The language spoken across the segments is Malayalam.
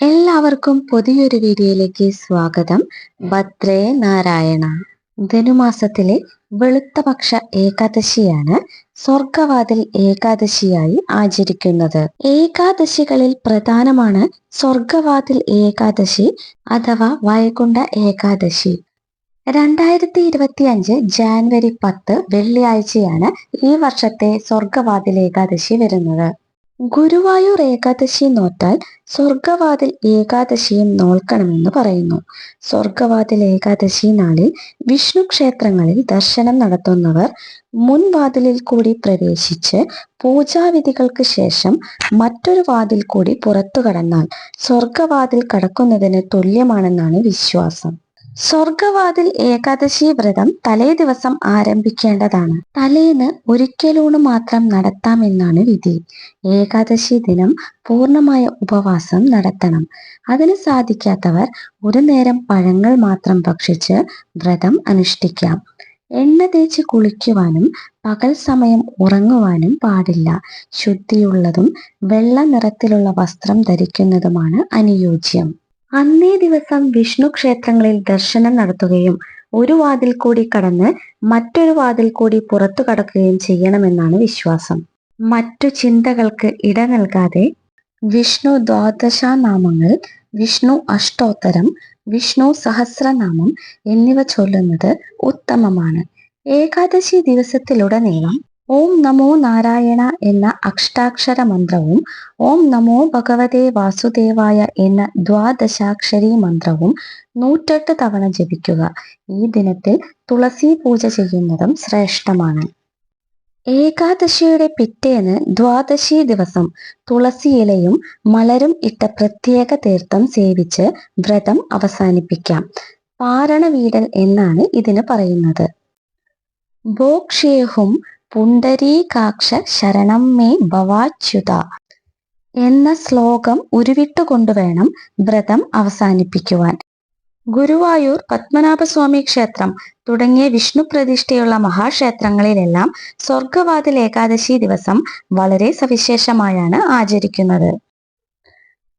എല്ലാവർക്കും പുതിയൊരു വീഡിയോയിലേക്ക് സ്വാഗതം. ഭദ്രേ നാരായണ. ധനുമാസത്തിലെ വെളുത്തപക്ഷ ഏകാദശിയാണ് സ്വർഗവാതിൽ ഏകാദശിയായി ആചരിക്കുന്നത്. ഏകാദശികളിൽ പ്രധാനമാണ് സ്വർഗവാതിൽ ഏകാദശി അഥവാ വൈകുണ്ഠ ഏകാദശി. രണ്ടായിരത്തി ഇരുപത്തി അഞ്ച് ജാനുവരി പത്ത് വെള്ളിയാഴ്ചയാണ് ഈ വർഷത്തെ സ്വർഗവാതിൽ ഏകാദശി വരുന്നത്. ഗുരുവായൂർ ഏകാദശി നോറ്റാൽ സ്വർഗവാതിൽ ഏകാദശിയും നോൽക്കണമെന്ന് പറയുന്നു. സ്വർഗവാതിൽ ഏകാദശി നാളിൽ വിഷ്ണു ക്ഷേത്രങ്ങളിൽ ദർശനം നടത്തുന്നവർ മുൻവാതിലിൽ കൂടി പ്രവേശിച്ച് പൂജാവിധികൾക്ക് ശേഷം മറ്റൊരു വാതിൽ കൂടി പുറത്തു കടന്നാൽ സ്വർഗവാതിൽ കടക്കുന്നതിന് തുല്യമാണെന്നാണ് വിശ്വാസം. സ്വർഗവാതിൽ ഏകാദശി വ്രതം തലേ ദിവസം ആരംഭിക്കേണ്ടതാണ്. തലേന്ന് ഒരിക്കലൂണ് മാത്രം നടത്താമെന്നാണ് വിധി. ഏകാദശി ദിനം പൂർണമായ ഉപവാസം നടത്തണം. അതിന് സാധിക്കാത്തവർ ഒരു നേരം പഴങ്ങൾ മാത്രം ഭക്ഷിച്ച് വ്രതം അനുഷ്ഠിക്കാം. എണ്ണ തേച്ച് കുളിക്കുവാനും പകൽ സമയം ഉറങ്ങുവാനും പാടില്ല. ശുദ്ധിയുള്ളതും വെള്ള നിറത്തിലുള്ള വസ്ത്രം ധരിക്കുന്നതുമാണ് അനുയോജ്യം. അന്നേ ദിവസം വിഷ്ണു ക്ഷേത്രങ്ങളിൽ ദർശനം നടത്തുകയും ഒരു വാതിൽ കൂടി കടന്ന് മറ്റൊരു വാതിൽ കൂടി പുറത്തു കടക്കുകയും ചെയ്യണമെന്നാണ് വിശ്വാസം. മറ്റു ചിന്തകൾക്ക് ഇട നൽകാതെ വിഷ്ണു ദ്വാദശാനാമങ്ങൾ വിഷ്ണു അഷ്ടോത്തരം വിഷ്ണു സഹസ്രനാമം എന്നിവ ചൊല്ലുന്നത് ഉത്തമമാണ്. ഏകാദശി ദിവസത്തിലുടനീളം ഓം നമോ നാരായണ എന്ന അഷ്ടാക്ഷര മന്ത്രവും ഓം നമോ ഭഗവതേ വാസുദേവായ എന്ന ദ്വാദശാക്ഷരി മന്ത്രവും നൂറ്റെട്ട് തവണ ജപിക്കുക. ഈ ദിനത്തിൽ തുളസി പൂജ ചെയ്യുന്നതും ശ്രേഷ്ഠമാണ്. ഏകാദശിയുടെ പിറ്റേന്ന് ദ്വാദശി ദിവസം തുളസി ഇലയും മലരും ഇട്ട പ്രത്യേക തീർത്ഥം സേവിച്ച് വ്രതം അവസാനിപ്പിക്കാം. പാരണവീടൽ എന്നാണ് ഇതിന് പറയുന്നത്. ഭോക്ഷേഹും പുണ്ടരീകാക്ഷ ശരണം മേ ഭവാച്യുത എന്ന ശ്ലോകം ഉരുവിട്ടുകൊണ്ടുവേണം വ്രതം അവസാനിപ്പിക്കുവാൻ. ഗുരുവായൂർ പത്മനാഭസ്വാമി ക്ഷേത്രം തുടങ്ങിയ വിഷ്ണു പ്രതിഷ്ഠയുള്ള മഹാക്ഷേത്രങ്ങളിലെല്ലാം സ്വർഗവാതിൽ ഏകാദശി ദിവസം വളരെ സവിശേഷമായാണ് ആചരിക്കുന്നത്.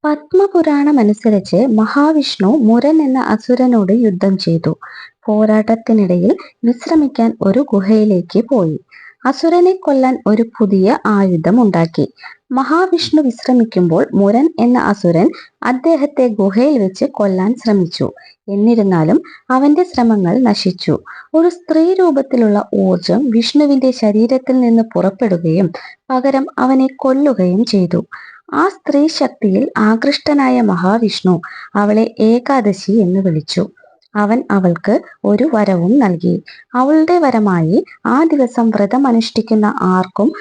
പത്മപുരാണം അനുസരിച്ച് മഹാവിഷ്ണു മുരൻ എന്ന അസുരനോട് യുദ്ധം ചെയ്തു. പോരാട്ടത്തിനിടയിൽ വിശ്രമിക്കാൻ ഒരു ഗുഹയിലേക്ക് പോയി. അസുരനെ കൊല്ലാൻ ഒരു പുതിയ ആയുധം ഉണ്ടാക്കി. മഹാവിഷ്ണു വിശ്രമിക്കുമ്പോൾ മുരൻ എന്ന അസുരൻ അദ്ദേഹത്തെ ഗുഹയിൽ വെച്ച് കൊല്ലാൻ ശ്രമിച്ചു. എന്നിരുന്നാലും അവന്റെ ശ്രമങ്ങൾ നശിച്ചു. ഒരു സ്ത്രീ രൂപത്തിലുള്ള ഊർജം വിഷ്ണുവിന്റെ ശരീരത്തിൽ നിന്ന് പുറപ്പെടുകയും പകരം അവനെ കൊല്ലുകയും ചെയ്തു. ആ സ്ത്രീ ശക്തിയിൽ ആകൃഷ്ടനായ മഹാവിഷ്ണു അവളെ ഏകാദശി എന്ന് വിളിച്ചു. അവൻ അവൾക്ക് ഒരു വരവും നൽകി. അവളുടെ വരമായി ആ ദിവസം വ്രതം അനുഷ്ഠിക്കുന്ന ആർക്കും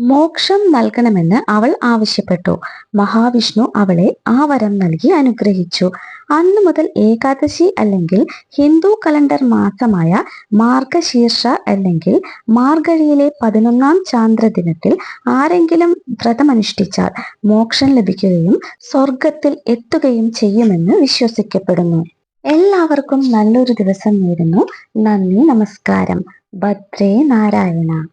മോക്ഷം നൽകണമെന്ന് അവൾ ആവശ്യപ്പെട്ടു. മഹാവിഷ്ണു അവളെ ആ വരം നൽകി അനുഗ്രഹിച്ചു. അന്നു മുതൽ ഏകാദശി അല്ലെങ്കിൽ ഹിന്ദു കലണ്ടർ മാസമായ മാർഗശീർഷ അല്ലെങ്കിൽ മാർഗഴിയിലെ പതിനൊന്നാം ചാന്ദ്ര ദിനത്തിൽ ആരെങ്കിലും വ്രതമനുഷ്ഠിച്ചാൽ മോക്ഷം ലഭിക്കുകയും സ്വർഗത്തിൽ എത്തുകയും ചെയ്യുമെന്ന് വിശ്വസിക്കപ്പെടുന്നു. എല്ലാവർക്കും നല്ലൊരു ദിവസം നേരുന്നു. നന്ദി നമസ്കാരം. ഭദ്രേ നാരായണ.